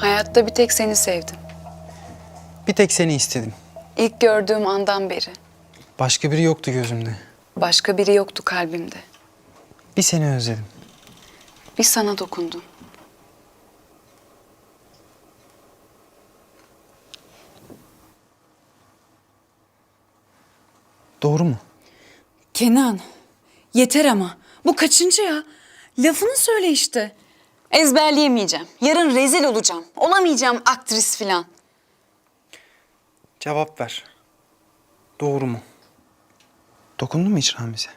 Hayatta bir tek seni sevdim. Bir tek seni istedim. İlk gördüğüm andan beri. Başka biri yoktu gözümde. Başka biri yoktu kalbimde. Bir seni özledim. Bir sana dokundum. Doğru mu? Kenan, yeter ama. Bu kaçıncı ya? Lafını söyle işte. Ezberleyemeyeceğim. Yarın rezil olacağım. Olamayacağım aktris filan. Cevap ver. Doğru mu? Dokundun mu hiç Ramiz'e?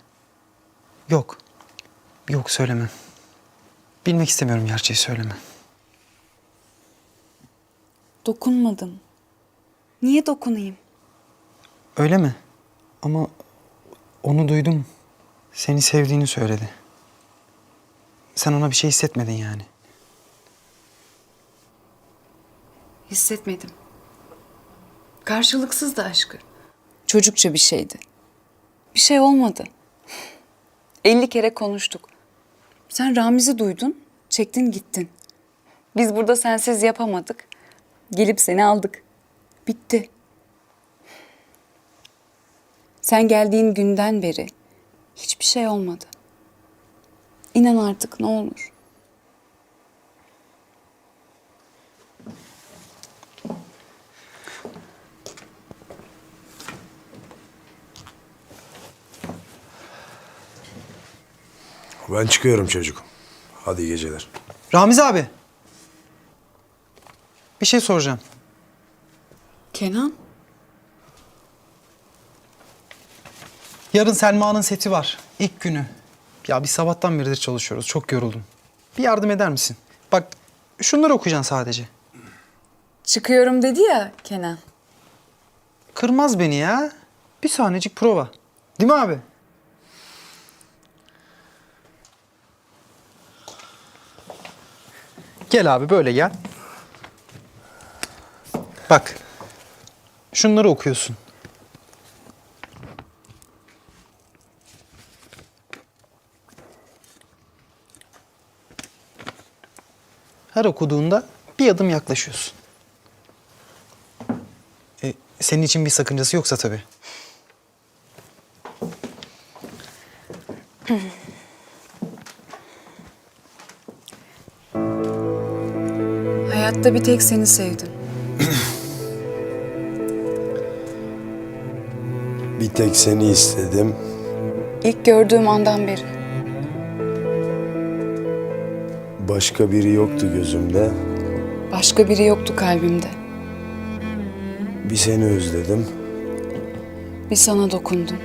Yok. Yok söylemem. Bilmek istemiyorum gerçeği söyleme. Dokunmadım. Niye dokunayım? Öyle mi? Ama onu duydum. Seni sevdiğini söyledi. Sen ona bir şey hissetmedin yani. Hissetmedim. Karşılıksız da aşkı. Çocukça bir şeydi. Bir şey olmadı. 50 kere konuştuk. Sen Ramiz'i duydun, çektin gittin. Biz burada sensiz yapamadık. Gelip seni aldık. Bitti. Sen geldiğin günden beri hiçbir şey olmadı. İnan artık ne olur. Ben çıkıyorum çocuk. Hadi iyi geceler. Ramiz abi. Bir şey soracağım. Kenan? Yarın Selma'nın seti var. İlk günü. Ya bir sabahtan beridir çalışıyoruz. Çok yoruldum. Bir yardım eder misin? Bak şunları okuyacaksın sadece. Çıkıyorum dedi ya Kenan. Kırmaz beni ya. Bir saniyecik prova. Değil mi abi? Gel abi böyle gel. Bak. Şunları okuyorsun. Her okuduğunda bir adım yaklaşıyorsun. E, senin için bir sakıncası yoksa tabii. Hayatta bir tek seni sevdim. Bir tek seni istedim. İlk gördüğüm andan beri. Başka biri yoktu gözümde. Başka biri yoktu kalbimde. Bir seni özledim. Bir sana dokundum.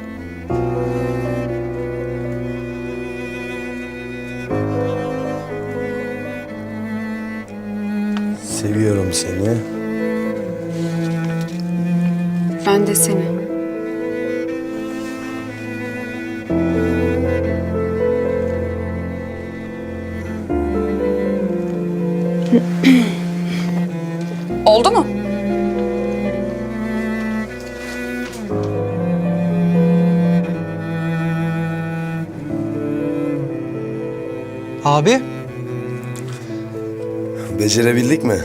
Seviyorum seni. Ben de seni. Oldu mu? Abi Becerebildik mi?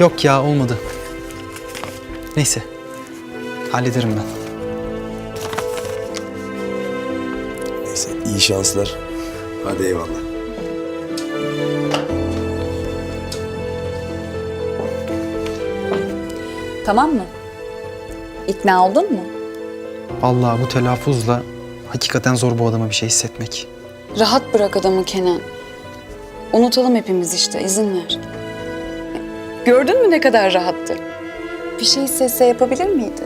yok ya olmadı. Neyse. Hallederim ben. Neyse iyi şanslar. Hadi eyvallah. Tamam mı? İkna oldun mu? Vallahi bu telaffuzla hakikaten zor bu adama bir şey hissetmek. Rahat bırak adamı Kenan. Unutalım hepimiz işte, izin ver. Gördün mü ne kadar rahattı? Bir şey hissetse yapabilir miydi?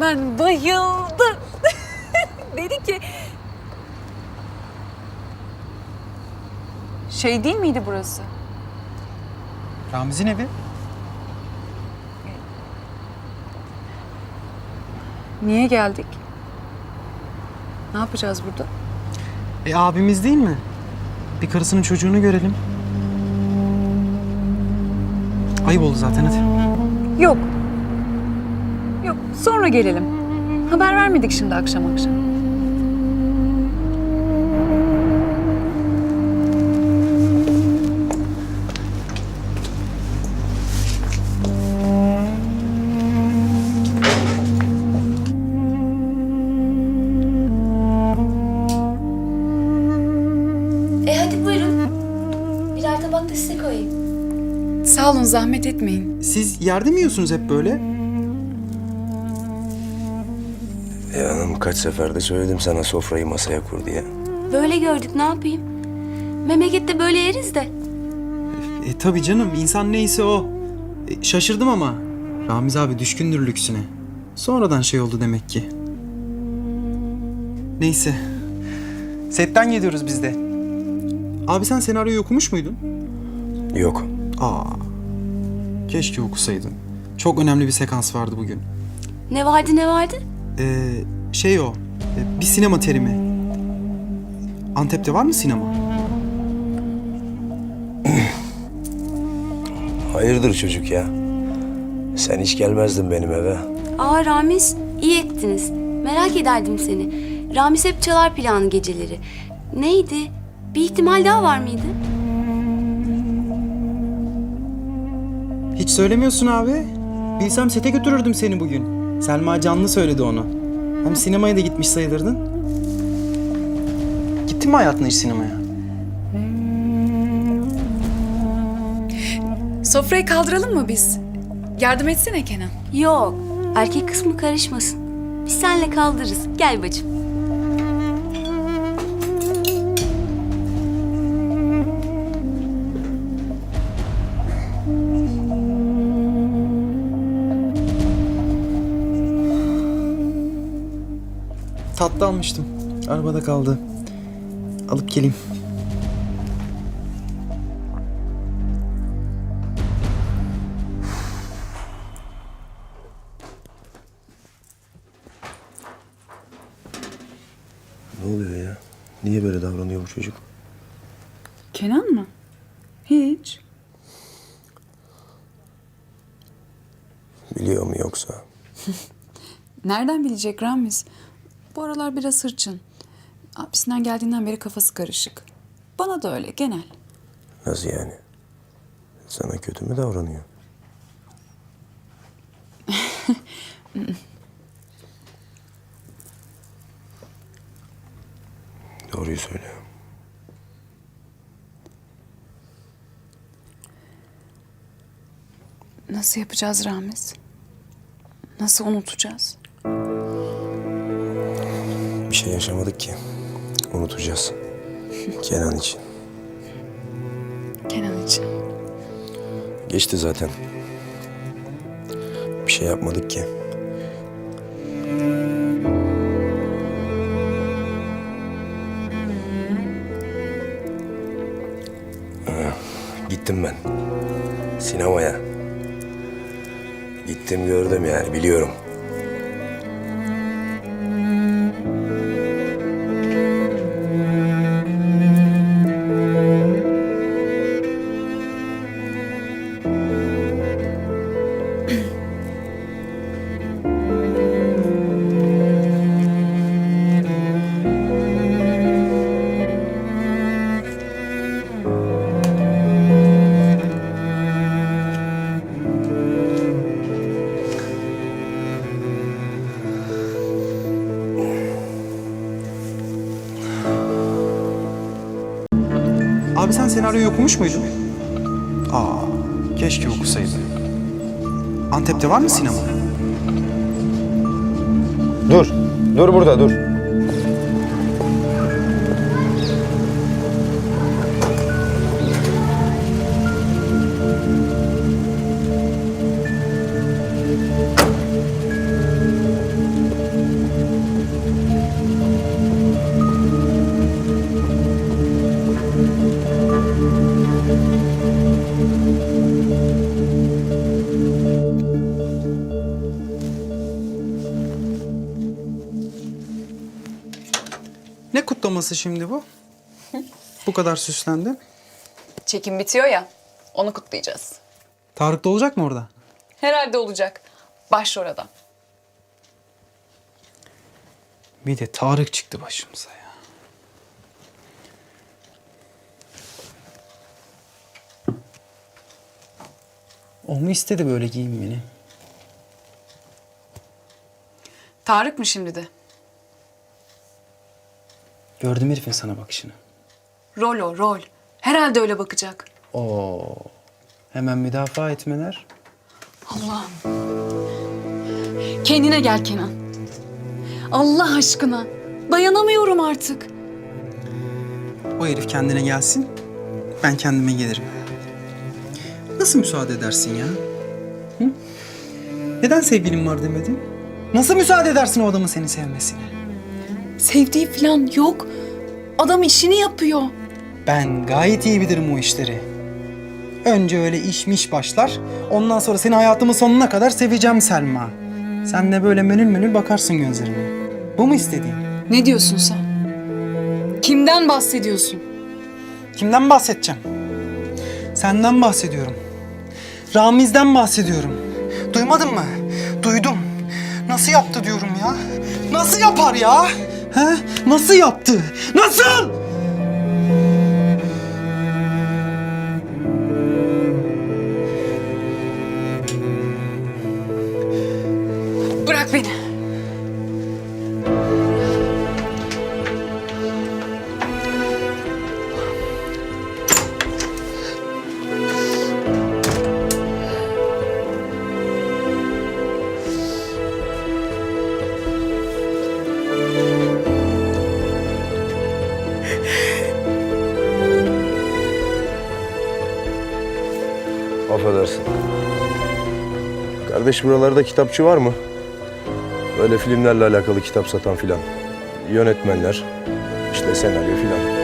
Yönetmen bayıldı. Dedi ki Şey değil miydi burası? Ramiz'in evi. Niye geldik? Ne yapacağız burada? E abimiz değil mi? Bir karısının çocuğunu görelim. Ayıp oldu zaten hadi. Yok. Yok sonra gelelim. Haber vermedik şimdi akşam akşam. E hadi buyurun. Birer tabak da size koyayım. sağ olun zahmet etmeyin. Siz yerde mi yiyorsunuz hep böyle? E hanım kaç seferde söyledim sana sofrayı masaya kur diye. Böyle gördük ne yapayım? Memlekette böyle yeriz de. E tabii canım insan neyse o. E, şaşırdım ama. Ramiz abi düşkündür lüksüne. Sonradan şey oldu demek ki. Neyse. Setten geliyoruz biz de. Abi sen senaryoyu okumuş muydun? Yok. Aa. Keşke okusaydın. Çok önemli bir sekans vardı bugün. Ne vardı ne vardı? Ee, şey o. e, Bir sinema terimi. Antep'te var mı sinema? Hayırdır çocuk ya? Sen hiç gelmezdin benim eve. Aa Ramiz iyi ettiniz. Merak ederdim seni. Ramiz hep çalar planı geceleri. Neydi? Bir ihtimal daha var mıydı? Hiç söylemiyorsun abi. Bilsem sete götürürdüm seni bugün. Selma Canlı söyledi onu. Hem sinemaya da gitmiş sayılırdın. Gittin mi hayatında hiç sinemaya? Sofrayı kaldıralım mı biz? Yardım etsene Kenan. Yok. Erkek kısmı karışmasın. Biz senle kaldırırız. Gel bacım. Tatlı almıştım. Arabada kaldı. Alıp geleyim. Ne oluyor ya? Niye böyle davranıyor bu çocuk? Kenan mı? Hiç. Biliyor mu yoksa? Nereden bilecek Ramiz? Bu aralar biraz hırçın. Hapisinden geldiğinden beri kafası karışık. Bana da öyle genel. Nasıl yani? Sana kötü mü davranıyor? Doğruyu söyle. Nasıl yapacağız Ramiz? Nasıl unutacağız? Bir şey yaşamadık ki. Unutacağız. Kenan için. Kenan için. Geçti zaten. Bir şey yapmadık ki. Ah, Gittim ben. Sinemaya. Gittim gördüm yani biliyorum. Okumuş muydun? Aa, keşke okusaydın. Antep'te var mı sinema? Dur. Dur burada dur. Kutlaması şimdi bu? Bu kadar süslendin. Çekim bitiyor ya. Onu kutlayacağız. Tarık da olacak mı orada? Herhalde olacak. Başrol adam. Bir de Tarık çıktı başımıza ya. O mu istedi böyle giyinmeni? Tarık mı şimdi de? Gördüm herifin sana bakışını. Rol o, rol. Herhalde öyle bakacak. Oo. Hemen müdafaa etmeler. Allah'ım. Kendine gel Kenan. Allah aşkına. Dayanamıyorum artık. O herif kendine gelsin. Ben kendime gelirim. Nasıl müsaade edersin ya? Hı? Neden sevgilin var demedin? Nasıl müsaade edersin o adamın seni sevmesine? Sevdiği falan yok. Adam işini yapıyor. Ben gayet iyi bilirim o işleri. Önce öyle işmiş başlar. Ondan sonra seni hayatımın sonuna kadar seveceğim Selma. Sen de böyle menül menül bakarsın gözlerime. Bu mu istediğin? Ne diyorsun sen? Kimden bahsediyorsun? Kimden bahsedeceğim? Senden bahsediyorum. Ramiz'den bahsediyorum. Duymadın mı? Duydum. Nasıl yaptı diyorum ya? Nasıl yapar ya? He? Nasıl yaptı? Nasıl? Bırak beni. Kardeş buralarda kitapçı var mı? Böyle filmlerle alakalı kitap satan filan. Yönetmenler, işte senaryo filan.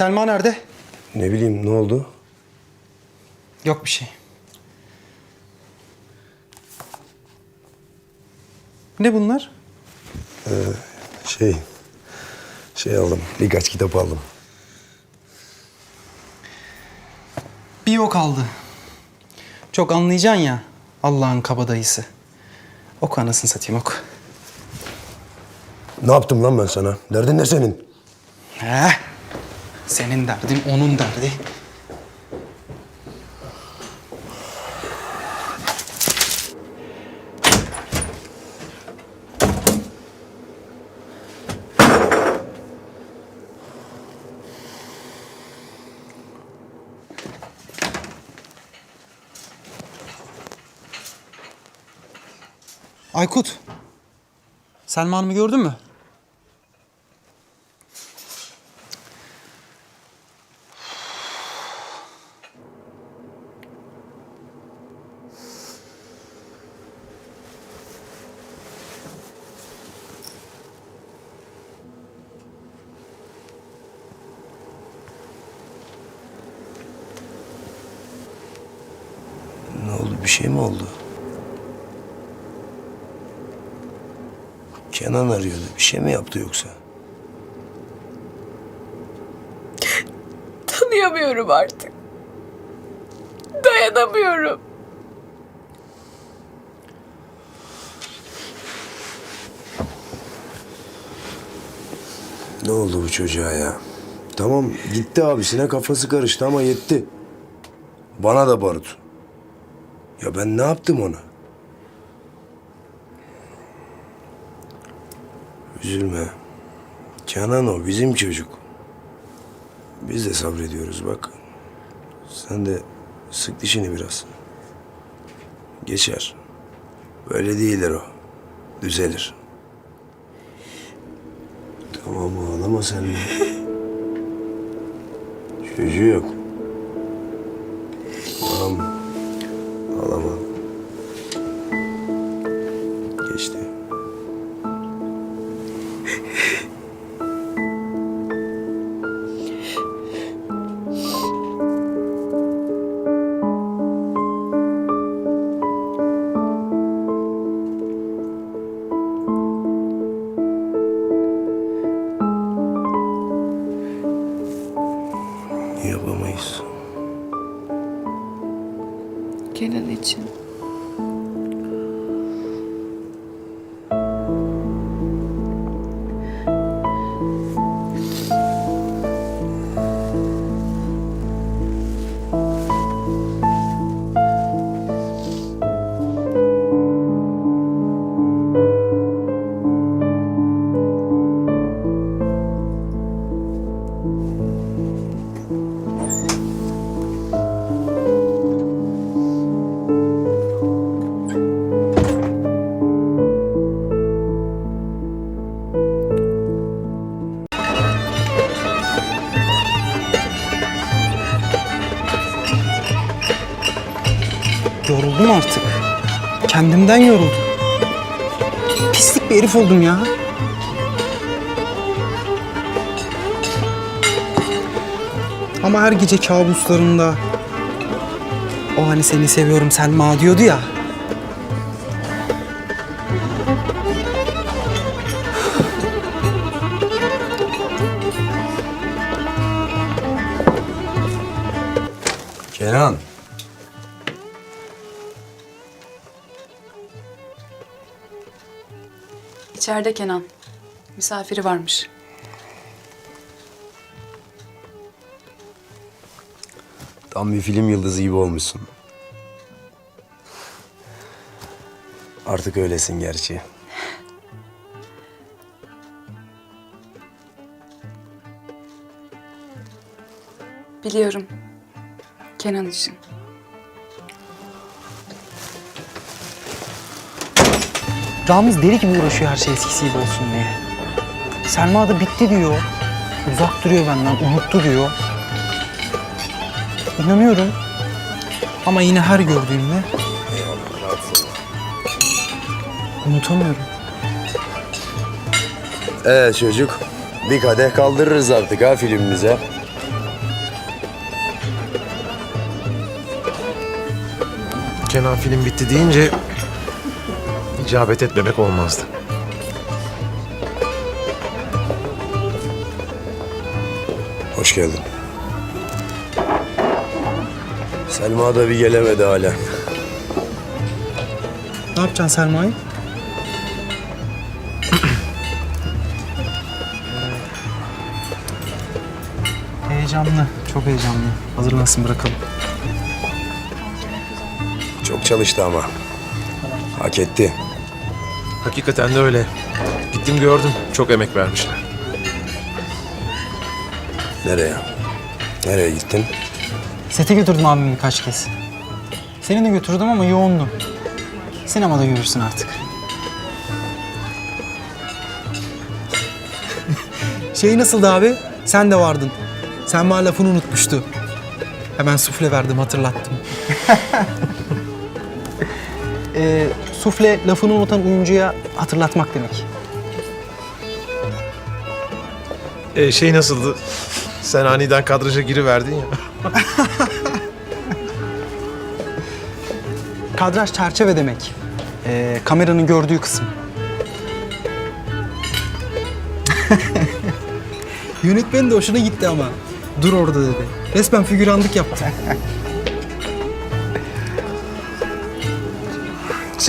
Selma nerede? Ne bileyim ne oldu? Yok bir şey. Ne bunlar? Şey, şey aldım. Birkaç kitap aldım. Bir yok aldı. Çok anlayacaksın ya Allah'ın kabadayısı. Oku anasını satayım oku. Ne yaptım lan ben sana? Derdin ne senin? He? Senin derdin onun derdi. Aykut. Selma Hanım'ı gördün mü? Şey mi oldu? Kenan arıyordu. Bir şey mi yaptı yoksa? Tanıyamıyorum artık. Dayanamıyorum. Ne oldu bu çocuğa ya? Tamam gitti abisine kafası karıştı ama yetti. Bana da barut. Ya ben ne yaptım ona? Üzülme. Kenan o bizim çocuk. Biz de sabrediyoruz bak. Sen de Sık dişini biraz. Geçer. Böyle değildir o. Düzelir. Tamam ağlama sen de. Çocuğu yok. Ağlama. Kendimden yoruldum. Pislik bir herif oldum ya. Ama her gece kabuslarımda o hani seni seviyorum Selma diyordu ya. Kenan. İçeride Kenan. Misafiri varmış. Tam bir film yıldızı gibi olmuşsun. Artık öylesin gerçi. Biliyorum. Kenan için. Ramiz deli gibi uğraşıyor her şey eskisi gibi olsun diye. Selma da bitti diyor. Uzak duruyor benden, unuttu diyor. İnanıyorum. Ama yine her gördüğümde unutamıyorum. Ee çocuk, bir kadeh kaldırırız artık ha filmimize. Kenan film bitti deyince icabet etmemek olmazdı. Hoş geldin. Selma da bir gelemedi hala. Ne yapacaksın Selma'yı? heyecanlı, çok heyecanlı. Hazırlansın bırakalım. Çok çalıştı ama. Hak etti. Hakikaten de öyle. Gittim gördüm. Çok emek vermişler. Nereye? Nereye gittin? Sete götürdüm abimi birkaç kez. Seni de götürdüm ama yoğundum. Sinemada görürsün artık. şey nasıldı abi? Sen de vardın. Sen bana lafını unutmuştu. Hemen sufle verdim, hatırlattım. ee, sufle lafını unutan oyuncuya hatırlatmak demek. Ee, şey nasıldı? Sen aniden kadraja giriverdin ya. Kadraj çerçeve demek. Ee, kameranın gördüğü kısım. Yönetmenin de hoşuna gitti ama. Dur orada dedi. Resmen figüranlık yaptı.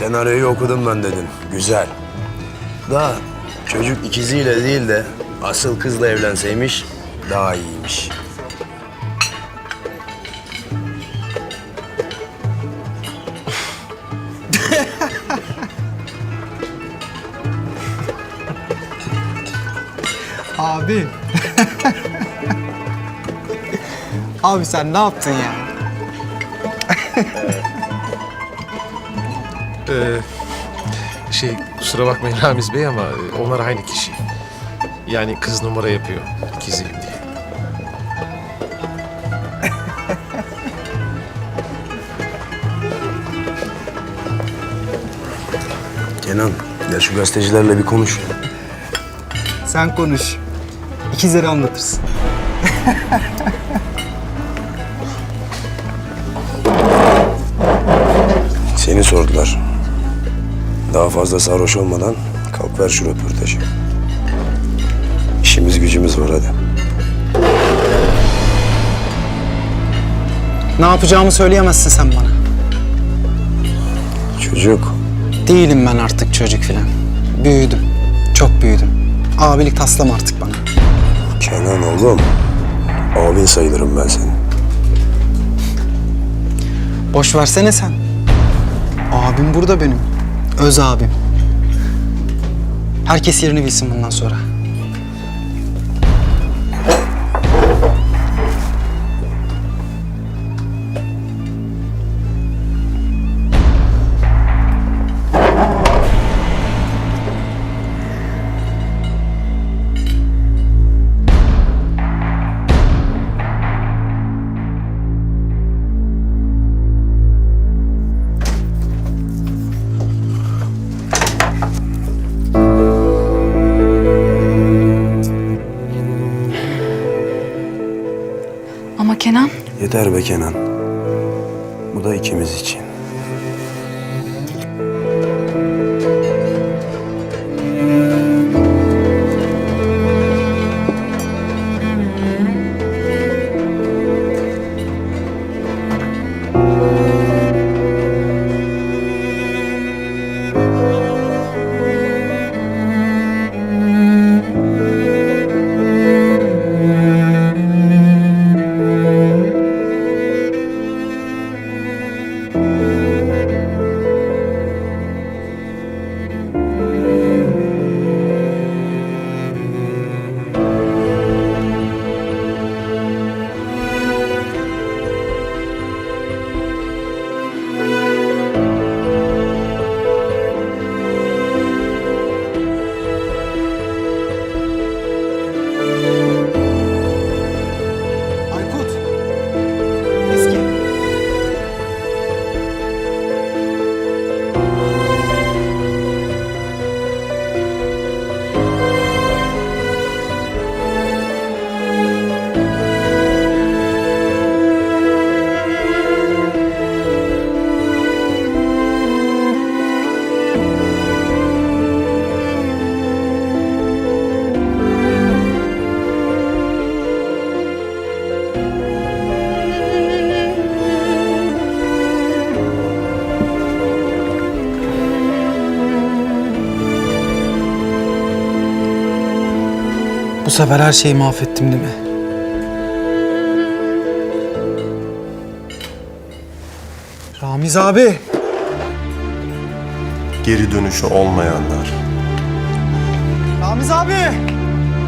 Senaryoyu okudum ben dedim. Güzel. Da çocuk ikiziyle değil de asıl kızla evlenseymiş daha iyiymiş. Abi. Abi sen ne yaptın ya? Ee, şey kusura bakmayın Ramiz Bey ama e, onlar aynı kişi. Yani kız numara yapıyor ikiziyim diye. Kenan gel şu gazetecilerle bir konuş. Sen konuş. İkizleri anlatırsın. Seni sordular. Daha fazla sarhoş olmadan kalk ver şu röportajı. İşimiz gücümüz var hadi. Ne yapacağımı söyleyemezsin sen bana. Çocuk Değilim ben artık çocuk filan. Büyüdüm. Çok büyüdüm. Abilik taslama artık bana. Kenan oğlum. Abin sayılırım ben senin. Boş versene sen. Abim burada benim. Öz abim. Herkes yerini bilsin bundan sonra. Yeter be Kenan. Bu da ikimiz için. Bu sefer her şeyi mahvettim değil mi? Ramiz abi. geri dönüşü olmayanlar. Ramiz abi.